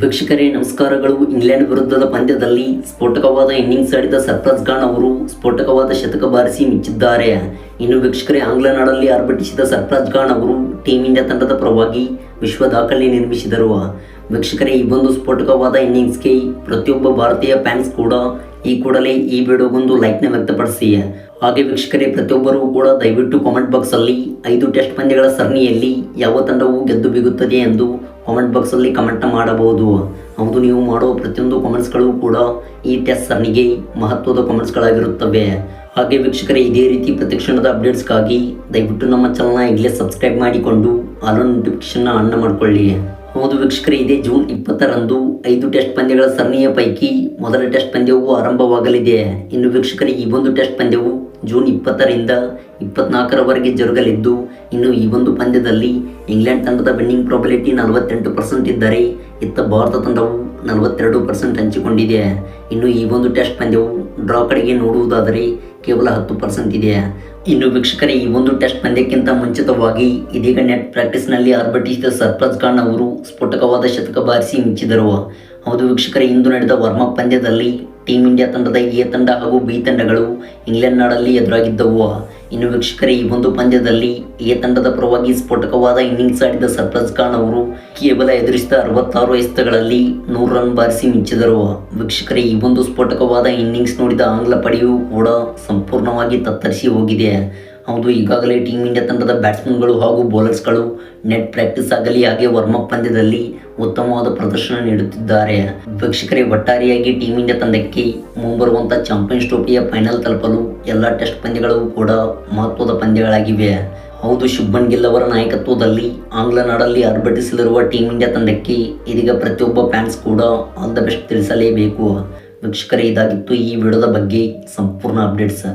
ವೀಕ್ಷಕರೇ, ನಮಸ್ಕಾರಗಳು. ಇಂಗ್ಲೆಂಡ್ ವಿರುದ್ಧದ ಪಂದ್ಯದಲ್ಲಿ ಸ್ಫೋಟಕವಾದ ಇನ್ನಿಂಗ್ಸ್ ಆಡಿದ ಸರ್ಫ್ರಾಜ್ ಖಾನ್ ಅವರು ಸ್ಫೋಟಕವಾದ ಶತಕ ಬಾರಿಸಿ ಮಿಚ್ಚಿದ್ದಾರೆ. ಇನ್ನು ವೀಕ್ಷಕರೇ ಆಂಗ್ಲ ನಾಡಲ್ಲಿ ಆರ್ಭಟಿಸಿದ ಸರ್ಫ್ರಾಜ್ ಖಾನ್ ಅವರು ಟೀಮ್ ಇಂಡಿಯಾ ತಂಡದ ಪರವಾಗಿ ವಿಶ್ವ ದಾಖಲೆ ನಿರ್ಮಿಸಿದರು. ವೀಕ್ಷಕರೇ, ಈ ಒಂದು ಸ್ಫೋಟಕವಾದ ಇನ್ನಿಂಗ್ಸ್ಗೆ ಪ್ರತಿಯೊಬ್ಬ ಭಾರತೀಯ ಫ್ಯಾನ್ಸ್ ಕೂಡ ಈ ಕೂಡಲೇ ಈ ವಿಡಿಯೋಗೊಂದು ಲೈಕ್ನ ವ್ಯಕ್ತಪಡಿಸಿ. ಹಾಗೆ ವೀಕ್ಷಕರೇ, ಪ್ರತಿಯೊಬ್ಬರೂ ಕೂಡ ದಯವಿಟ್ಟು ಕಾಮೆಂಟ್ ಬಾಕ್ಸಲ್ಲಿ ಐದು ಟೆಸ್ಟ್ ಪಂದ್ಯಗಳ ಸರಣಿಯಲ್ಲಿ ಯಾವ ತಂಡವು ಗೆದ್ದು ಬೀಗುತ್ತದೆ ಎಂದು ಕಾಮೆಂಟ್ ಬಾಕ್ಸಲ್ಲಿ ಕಮೆಂಟ್ ಮಾಡಬಹುದು. ಹೌದು, ನೀವು ಮಾಡುವ ಪ್ರತಿಯೊಂದು ಕಾಮೆಂಟ್ಸ್ಗಳು ಕೂಡ ಈ ಟೆಸ್ಟ್ ಸರಣಿಗೆ ಮಹತ್ವದ ಕಾಮೆಂಟ್ಸ್ಗಳಾಗಿರುತ್ತವೆ ಹಾಗೆ ವೀಕ್ಷಕರೇ, ಇದೇ ರೀತಿ ಪ್ರತಿಕ್ಷಣದ ಅಪ್ಡೇಟ್ಸ್ಗಾಗಿ ದಯವಿಟ್ಟು ನಮ್ಮ ಚಾನಲ್ನ ಈಗಲೇ ಸಬ್ಸ್ಕ್ರೈಬ್ ಮಾಡಿಕೊಂಡು ಆಲ್ ನೋಟಿಫಿಕೇಶನ್ನ ಆನ್ ಮಾಡಿಕೊಳ್ಳಿ. ಹೌದು ವೀಕ್ಷಕರೇ, ಇದೇ ಜೂನ್ ಇಪ್ಪತ್ತರಂದು ಐದು ಟೆಸ್ಟ್ ಪಂದ್ಯಗಳ ಸರಣಿಯ ಪೈಕಿ ಮೊದಲ ಟೆಸ್ಟ್ ಪಂದ್ಯವು ಆರಂಭವಾಗಲಿದೆ. ಇನ್ನು ವೀಕ್ಷಕರಿಗೆ ಈ ಒಂದು ಟೆಸ್ಟ್ ಪಂದ್ಯವು ಜೂನ್ ಇಪ್ಪತ್ತರಿಂದ ಇಪ್ಪತ್ನಾಲ್ಕರವರೆಗೆ ಜರುಗಲಿದ್ದು, ಇನ್ನು ಈ ಒಂದು ಪಂದ್ಯದಲ್ಲಿ ಇಂಗ್ಲೆಂಡ್ ತಂಡದ ವಿನ್ನಿಂಗ್ ಪ್ರಾಬಿಲಿಟಿ ನಲವತ್ತೆಂಟು ಪರ್ಸೆಂಟ್ ಇದ್ದರೆ, ಇತ್ತ ಭಾರತ ತಂಡವು ನಲವತ್ತೆರಡು ಪರ್ಸೆಂಟ್ ಹಂಚಿಕೊಂಡಿದೆ. ಇನ್ನು ಈ ಒಂದು ಟೆಸ್ಟ್ ಪಂದ್ಯವು ಡ್ರಾ ಕಡೆಗೆ ನೋಡುವುದಾದರೆ ಕೇವಲ ಹತ್ತು ಪರ್ಸೆಂಟ್ ಇದೆ. ಇನ್ನು ವೀಕ್ಷಕರೇ, ಈ ಒಂದು ಟೆಸ್ಟ್ ಪಂದ್ಯಕ್ಕಿಂತ ಮುಂಚಿತವಾಗಿ ಇದೀಗ ನೆಟ್ ಪ್ರಾಕ್ಟೀಸ್ನಲ್ಲಿ ಆರ್ಭಟಿಸಿದ ಸರ್ಫರಾಜ್ ಖಾನ್ ಅವರು ಸ್ಫೋಟಕವಾದ ಶತಕ ಬಾರಿಸಿ ಮಿಂಚಿದರು ಹೌದು ವೀಕ್ಷಕರೇ, ಇಂದು ನಡೆದ ವಾರ್ಮಪ್ ಪಂದ್ಯದಲ್ಲಿ ಟೀಮ್ ಇಂಡಿಯಾ ತಂಡದ ಎ ತಂಡ ಹಾಗೂ ಬಿ ತಂಡಗಳು ಇಂಗ್ಲೆಂಡ್ ನಾಡಲ್ಲಿ ಎದುರಾಗಿದ್ದವು. ಇನ್ನು ವೀಕ್ಷಕರೇ, ಈ ಒಂದು ಪಂದ್ಯದಲ್ಲಿ ಎ ತಂಡದ ಪರವಾಗಿ ಸ್ಫೋಟಕವಾದ ಇನ್ನಿಂಗ್ಸ್ ಆಡಿದ ಸರ್ಫರಾಜ್ ಖಾನ್ ಅವರು ಕೇವಲ ಎದುರಿಸಿದ ಅರವತ್ತಾರು ಎಸೆತಗಳಲ್ಲಿ ನೂರು ರನ್ ಬಾರಿಸಿ ಮಿಂಚಿದರು. ವೀಕ್ಷಕರೇ, ಈ ಒಂದು ಸ್ಫೋಟಕವಾದ ಇನ್ನಿಂಗ್ಸ್ ನೋಡಿದ ಆಂಗ್ಲ ಪಡೆಯು ಕೂಡ ಸಂಪೂರ್ಣವಾಗಿ ತತ್ತರಿಸಿ ಹೋಗಿದೆ. ಹೌದು, ಈಗಾಗಲೇ ಟೀಮ್ ಇಂಡಿಯಾ ತಂಡದ ಬ್ಯಾಟ್ಸ್ಮನ್ಗಳು ಹಾಗೂ ಬೌಲರ್ಸ್ಗಳು ನೆಟ್ ಪ್ರಾಕ್ಟೀಸ್ ಆಗಲಿ, ಹಾಗೆ ವಾರ್ಮಪ್ ಪಂದ್ಯದಲ್ಲಿ ಉತ್ತಮವಾದ ಪ್ರದರ್ಶನ ನೀಡುತ್ತಿದ್ದಾರೆ. ವೀಕ್ಷಕರೇ, ಒಟ್ಟಾರೆಯಾಗಿ ಟೀಮ್ ಇಂಡಿಯಾ ತಂಡಕ್ಕೆ ಮುಂಬರುವಂತಹ ಚಾಂಪಿಯನ್ಸ್ ಟ್ರೋಫಿಯ ಫೈನಲ್ ತಲುಪಲು ಎಲ್ಲ ಟೆಸ್ಟ್ ಪಂದ್ಯಗಳು ಕೂಡ ಮಹತ್ವದ ಪಂದ್ಯಗಳಾಗಿವೆ. ಹೌದು, ಶುಭನ್ ಗಿಲ್ ಅವರ ನಾಯಕತ್ವದಲ್ಲಿ ಆಂಗ್ಲ ನಾಡಲ್ಲಿ ಆರ್ಭಟಿಸಲಿರುವ ಟೀಮ್ ಇಂಡಿಯಾ ತಂಡಕ್ಕೆ ಇದೀಗ ಪ್ರತಿಯೊಬ್ಬ ಫ್ಯಾನ್ಸ್ ಕೂಡ ಆಲ್ ದ ಬೆಸ್ಟ್ ತಿಳಿಸಲೇಬೇಕು. ವೀಕ್ಷಕರೇ, ಇದಾಗಿತ್ತು ಈ ವಿಡಿಯೋದ ಬಗ್ಗೆ ಸಂಪೂರ್ಣ ಅಪ್ಡೇಟ್ಸ್.